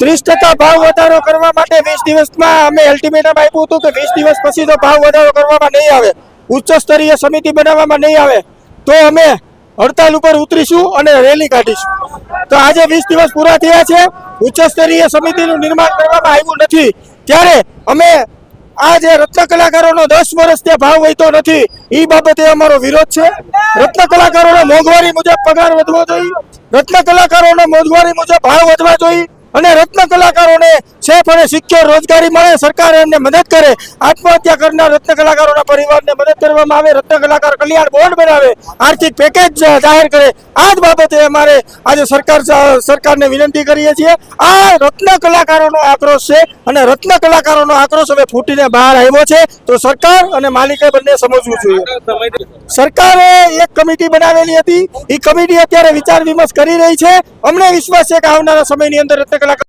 ત્રીસ ટકા ભાવ વધારો કરવા માટે વીસ દિવસમાં અમે અલ્ટિમેટમ આપ્યું હતું કે વીસ દિવસ પછી તો ભાવ વધારો કરવામાં નહીં આવે. ઉચ્ચ સ્તરીય સમિતિ બનાવવામાં નહીં આવે. તો અમે હડતાલ ઉપર ઉતરીશું અને રેલી કાઢીશું. તો આજે વીસ દિવસ પૂરા થયા છે. ઉચ્ચ સ્તરીય સમિતિનું નિર્માણ કરવામાં આવ્યું નથી. ત્યારે અમે આ જે રત્ન કલાકારોનો દસ વર્ષ ત્યાં ભાવ વહેતો નથી એ બાબતે અમારો વિરોધ છે. રત્ન કલાકારોનો મોંઘવારી મુજબ પગાર વધવો જોઈએ. રત્ન કલાકારોનો મોંઘવારી મુજબ ભાવ વધવા જોઈએ. અને રત્ન કલાકારોને સેફ અને સિક્યોર રોજગારી મળે, સરકાર એમને મદદ કરે, આત્મહત્યા કરનાર રત્ન કલાકારોના પરિવારને મદદ કરવામાં આવે, રત્ન કલાકાર કલ્યાણ બોર્ડ બનાવે, આર્થિક પેકેજ જાહેર કરે. આ જ બાબતે અમારે આજે સરકાર સરકારને વિનંતી કરીએ છીએ. આ રત્ન કલાકારોનો આક્રોશ છે અને રત્ન કલાકારોનો આક્રોશ હવે ફૂટીને બહાર આવ્યો છે. તો સરકાર અને માલિકે બંને સમજવું જોઈએ. સરકારે એક કમિટી બનાવેલી હતી. એ કમિટી અત્યારે વિચાર વિમર્શ કરી રહી છે. અમને વિશ્વાસ છે કે આવનારા સમયની અંદર રત્ન કલાકાર